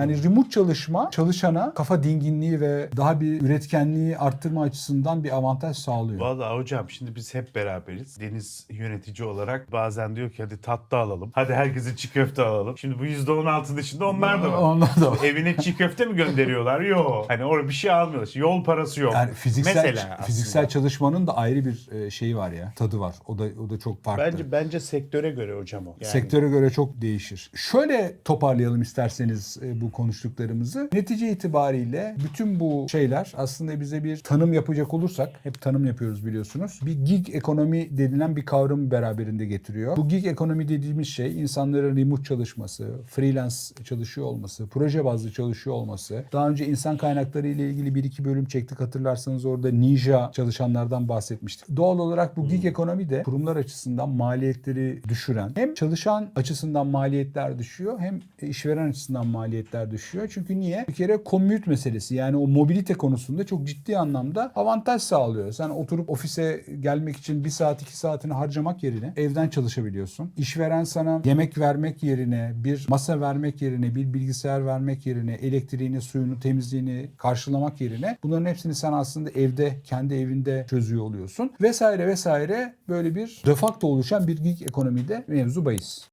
Yani remote çalışma çalışana kafa dinginliği ve daha bir üretkenliği arttırma açısından bir avantaj sağlıyor. Vallahi hocam şimdi biz hep beraberiz. Deniz yönetici olarak bazen diyor ki hadi tatlı alalım. Hadi herkese çiğ köfte alalım. Şimdi bu %16 dışında onlar da var. Onlar da var. Evine çiğ köfte mi gönderiyorlar? Yok. Hani orada bir şey almıyorlar. Yol parası yok. Yani fiziksel Mesela aslında. fiziksel çalışmanın da ayrı bir e, şeyi var ya. Tadı var. O da o da çok farklı. Bence bence sektöre göre hocam o. Yani Sektöre göre çok değişir. Şöyle toparlayalım isterseniz e, bu konuştuklarımızı. Netice itibariyle bütün bu şeyler aslında bize bir tanım yapacak olursak, hep tanım yapıyoruz biliyorsunuz. Bir gig ekonomi denilen bir kavramı beraberinde getiriyor. Bu gig ekonomi dediğimiz şey insanların remote çalışması, freelance çalışıyor olması, proje bazlı çalışıyor olması. Daha önce insan kaynakları ile ilgili bir iki bölüm çektik hatırlarsanız orada ninja çalışanlardan bahsetmiştik. Doğal olarak bu gig ekonomi de kurumlar açısından maliyetleri düşüren hem çalışan açısından maliyetler düşüyor hem işveren açısından maliyetler düşüyor. Çünkü niye? Bir kere commute meselesi yani o mobilite konusunda çok ciddi anlamda avantaj sağlıyor. Sen oturup ofise gelmek için bir saat iki saatini harcamak yerine evden çalışabiliyorsun. İşveren sana yemek vermek yerine bir masa vermek yerine bir bilgisayar vermek yerine elektriğini, suyunu, temizliğini karşılamak yerine bunların hepsini sen aslında evde kendi evinde çözüyor oluyorsun. Vesaire vesaire böyle bir de facto oluşan bir gig ekonomide mevzu bahis.